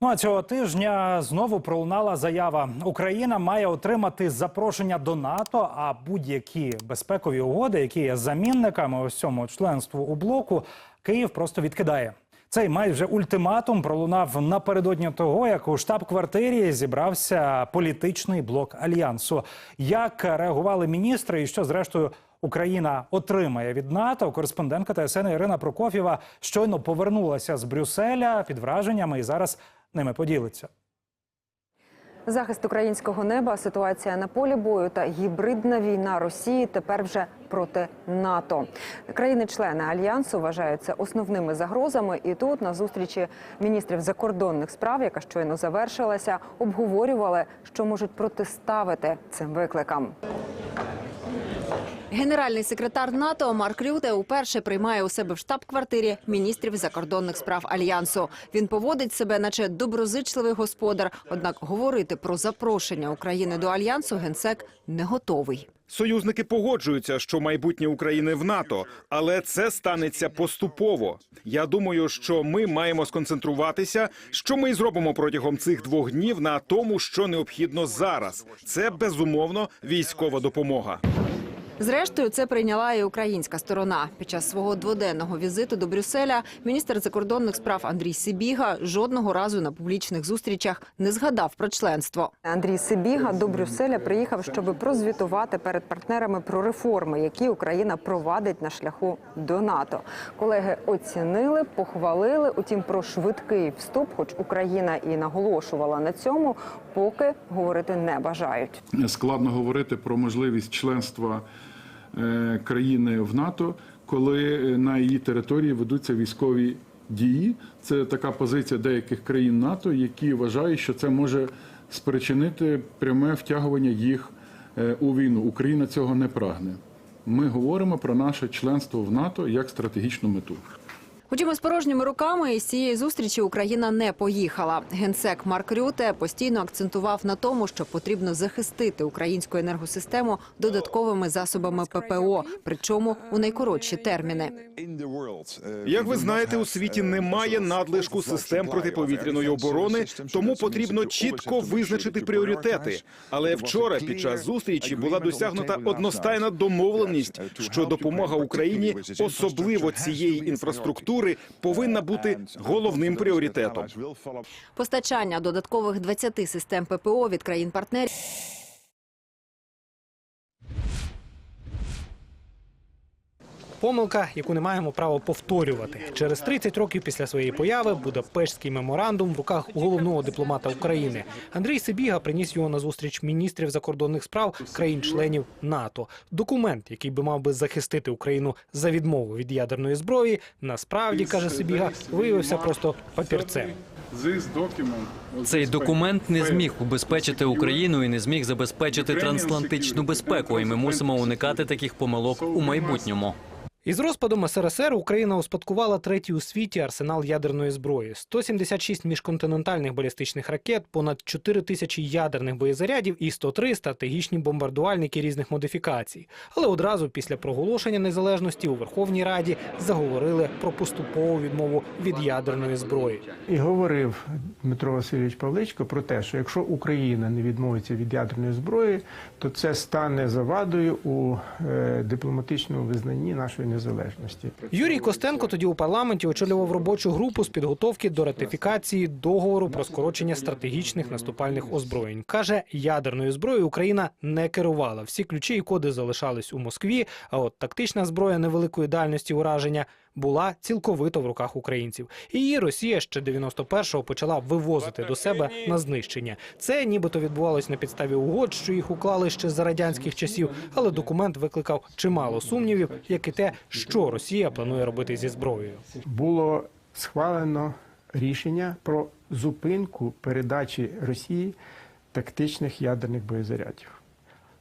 Ну а цього тижня знову пролунала заява. Україна має отримати запрошення до НАТО. А будь-які безпекові угоди, які є замінниками ось цьому членству у блоку, Київ просто відкидає. Цей майже ультиматум пролунав напередодні того, як у штаб-квартирі зібрався політичний блок альянсу. Як реагували міністри, і що зрештою Україна отримає від НАТО? Кореспондентка ТСН Ірина Прокофєва щойно повернулася з Брюсселя під враженнями і зараз ними поділиться. Захист українського неба, ситуація на полі бою та гібридна війна Росії тепер вже проти НАТО. Країни-члени альянсу вважають це основними загрозами. І тут на зустрічі міністрів закордонних справ, яка щойно завершилася, обговорювали, що можуть протиставити цим викликам. Генеральний секретар НАТО Марк Рюте уперше приймає у себе в штаб-квартирі міністрів закордонних справ альянсу. Він поводить себе, наче доброзичливий господар. Однак говорити про запрошення України до альянсу генсек не готовий. Союзники погоджуються, що майбутнє України в НАТО, але це станеться поступово. Я думаю, що ми маємо сконцентруватися, що ми зробимо протягом цих двох днів на тому, що необхідно зараз. Це безумовно військова допомога. Зрештою, це прийняла і українська сторона. Під час свого дводенного візиту до Брюсселя міністр закордонних справ Андрій Сибіга жодного разу на публічних зустрічах не згадав про членство. Андрій Сибіга до Брюсселя приїхав, щоб прозвітувати перед партнерами про реформи, які Україна провадить на шляху до НАТО. Колеги оцінили, похвалили. Утім, про швидкий вступ, хоч Україна і наголошувала на цьому, поки говорити не бажають. складно говорити про можливість членства країни в НАТО, коли е, на її території ведуться військові дії. Це така позиція деяких країн НАТО, які вважають, що це може спричинити пряме втягування їх е, у війну. Україна цього не прагне. Ми говоримо про наше членство в НАТО як стратегічну мету. Утім, із порожніми руками із цієї зустрічі Україна не поїхала. Генсек Марк Рюте постійно акцентував на тому, що потрібно захистити українську енергосистему додатковими засобами ППО, причому у найкоротші терміни. Як ви знаєте, у світі немає надлишку систем протиповітряної оборони, тому потрібно чітко визначити пріоритети. Але вчора, під час зустрічі, була досягнута одностайна домовленість, що допомога Україні, особливо цієї інфраструктури, повинна бути головним пріоритетом. Постачання додаткових 20 систем ППО від країн-партнерів Помилка, яку не маємо права повторювати. Через 30 років після своєї появи Будапештський меморандум в руках головного дипломата України. Андрій Сибіга приніс його на зустріч міністрів закордонних справ країн-членів НАТО. Документ, який би мав би захистити Україну за відмову від ядерної зброї, насправді каже Сибіга, виявився просто папірцем. Цей документ не зміг убезпечити Україну і не зміг забезпечити трансатлантичну безпеку. І ми мусимо уникати таких помилок у майбутньому. Із розпадом СРСР Україна успадкувала третій у світі арсенал ядерної зброї: 176 міжконтинентальних балістичних ракет, понад 4 тисячі ядерних боєзарядів і 103 стратегічні бомбардувальники різних модифікацій. Але одразу після проголошення незалежності у Верховній Раді заговорили про поступову відмову від ядерної зброї. І говорив Дмитро Васильович Павличко про те, що якщо Україна не відмовиться від ядерної зброї, то це стане завадою у е, дипломатичному визнанні нашої незалежності. Юрій Костенко тоді у парламенті очолював робочу групу з підготовки до ратифікації договору про скорочення стратегічних наступальних озброєнь. каже, ядерною зброєю Україна не керувала. Всі ключі і коди залишались у Москві. А от тактична зброя невеликої дальності ураження була цілковито в руках українців. Її Росія ще 91-го почала вивозити до себе на знищення. Це нібито відбувалось на підставі угод, що їх уклали ще за радянських часів. Але документ викликав чимало сумнівів, як і те, що Росія планує робити зі зброєю. Було схвалено рішення про зупинку передачі Росії тактичних ядерних боєзарядів.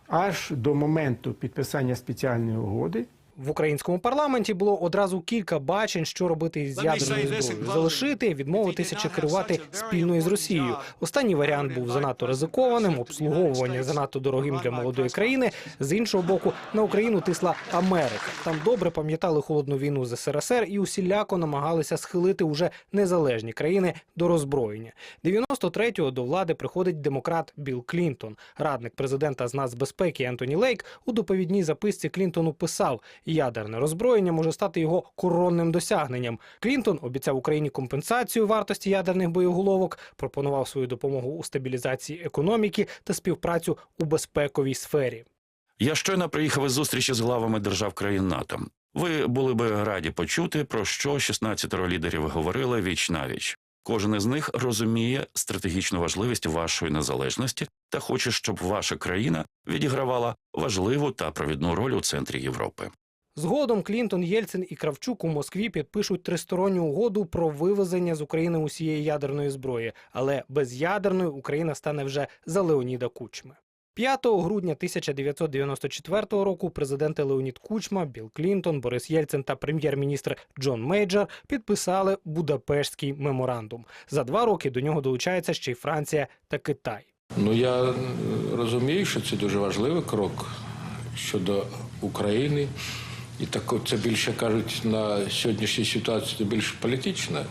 Аж до моменту підписання спеціальної угоди В українському парламенті було одразу кілька бачень, що робити із ядерною зброєю: залишити, відмовитися чи керувати спільно із Росією. Останній варіант був занадто ризикованим, обслуговування занадто дорогим для молодої країни. З іншого боку, на Україну тисла Америка. Там добре пам'ятали холодну війну з СРСР і усіляко намагалися схилити уже незалежні країни до роззброєння. 93-го до влади приходить демократ Білл Клінтон. Радник президента з нацбезпеки Ентоні Лейк у доповідній записці Клінтону писав: ядерне роззброєння може стати його коронним досягненням. Клінтон обіцяв Україні компенсацію вартості ядерних боєголовок, пропонував свою допомогу у стабілізації економіки та співпрацю у безпековій сфері. Я щойно приїхав із зустрічі з главами держав країн НАТО. Ви були би раді почути, про що 16 лідерів говорили віч навіч. Кожен із них розуміє стратегічну важливість вашої незалежності та хоче, щоб ваша країна відігравала важливу та провідну роль у центрі Європи. Згодом Клінтон, Єльцин і Кравчук у Москві підпишуть тристоронню угоду про вивезення з України усієї ядерної зброї, але без ядерної Україна стане вже за Леоніда Кучми. 5 грудня 1994 року президенти Леонід Кучма, Білл Клінтон, Борис Єльцин та прем'єр-міністр Джон Мейджор підписали Будапештський меморандум. За два роки до нього долучаються ще й Франція та Китай. Ну я е, розумію, що це дуже важливий крок щодо України. І так це більше кажуть на сьогоднішній ситуації це більш політична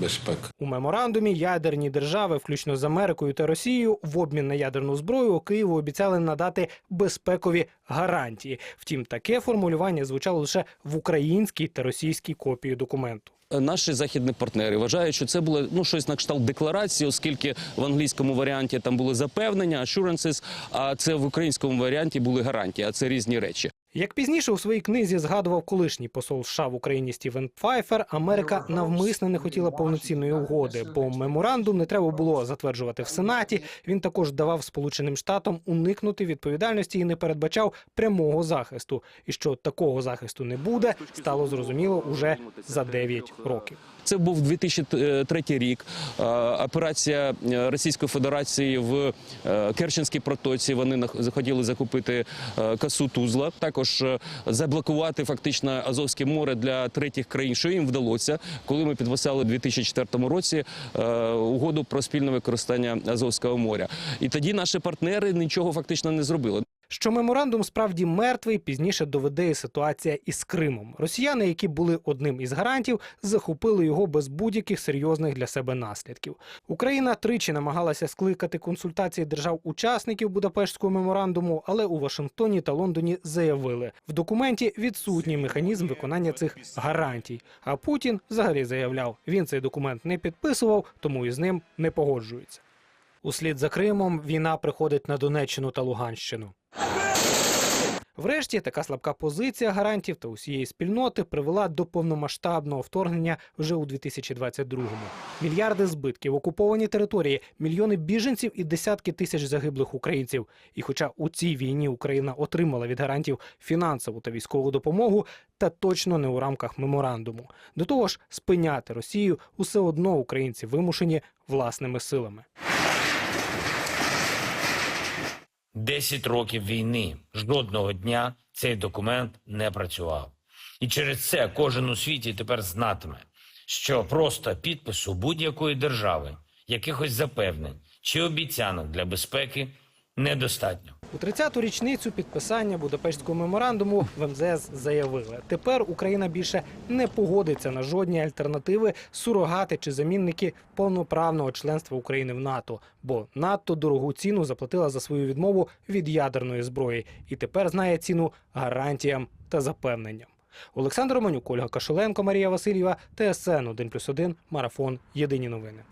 безпека. У меморандумі ядерні держави, включно з Америкою та Росією, в обмін на ядерну зброю Києву обіцяли надати безпекові гарантії. Втім, таке формулювання звучало лише в українській та російській копії документу. Наші західні партнери вважають, що це було ну щось на кшталт декларації, оскільки в англійському варіанті там були запевнення, assurances, а це в українському варіанті були гарантії. А це різні речі. Як пізніше у своїй книзі згадував колишній посол США в Україні Стівен Пфайфер, Америка навмисно не хотіла повноцінної угоди, бо меморандум не треба було затверджувати в Сенаті. Він також давав Сполученим Штатам уникнути відповідальності і не передбачав прямого захисту. І що такого захисту не буде, стало зрозуміло уже за 9 років. Це був 2003 рік. Операція е, Російської Федерації в е, Керченській протоці. Вони захотіли закупити е, касу Тузла. Також е, заблокувати фактично Азовське море для третіх країн. Що їм вдалося, коли ми підписали у 2004 році е, угоду про спільне використання Азовського моря. І тоді наші партнери нічого фактично не зробили. Що меморандум справді мертвий, пізніше доведе ситуація із Кримом. Росіяни, які були одним із гарантів, захопили його без будь-яких серйозних для себе наслідків. Україна тричі намагалася скликати консультації держав-учасників Будапештського меморандуму, але у Вашингтоні та Лондоні заявили, в документі відсутній механізм виконання цих гарантій. А Путін взагалі заявляв, він цей документ не підписував, тому і з ним не погоджується. Услід за Кримом війна приходить на Донеччину та Луганщину. Врешті така слабка позиція гарантів та усієї спільноти привела до повномасштабного вторгнення вже у 2022-му. Мільярди збитків, окуповані території, мільйони біженців і десятки тисяч загиблих українців. І хоча у цій війні Україна отримала від гарантів фінансову та військову допомогу, та точно не у рамках меморандуму. До того ж, спиняти Росію усе одно українці вимушені власними силами. Десять років війни. Жодного дня цей документ не працював. І через це кожен у світі тепер знатиме, що просто підпису будь-якої держави, якихось запевнень чи обіцянок для безпеки недостатньо. У 30-ту річницю підписання Будапештського меморандуму в МЗС заявили, тепер Україна більше не погодиться на жодні альтернативи, сурогати чи замінники повноправного членства України в НАТО, бо надто дорогу ціну заплатила за свою відмову від ядерної зброї і тепер знає ціну гарантіям та запевненням. Олександр Романюк, Ольга Кашеленко, Марія Васильєва, ТСН 1+,1, Марафон. Єдині новини.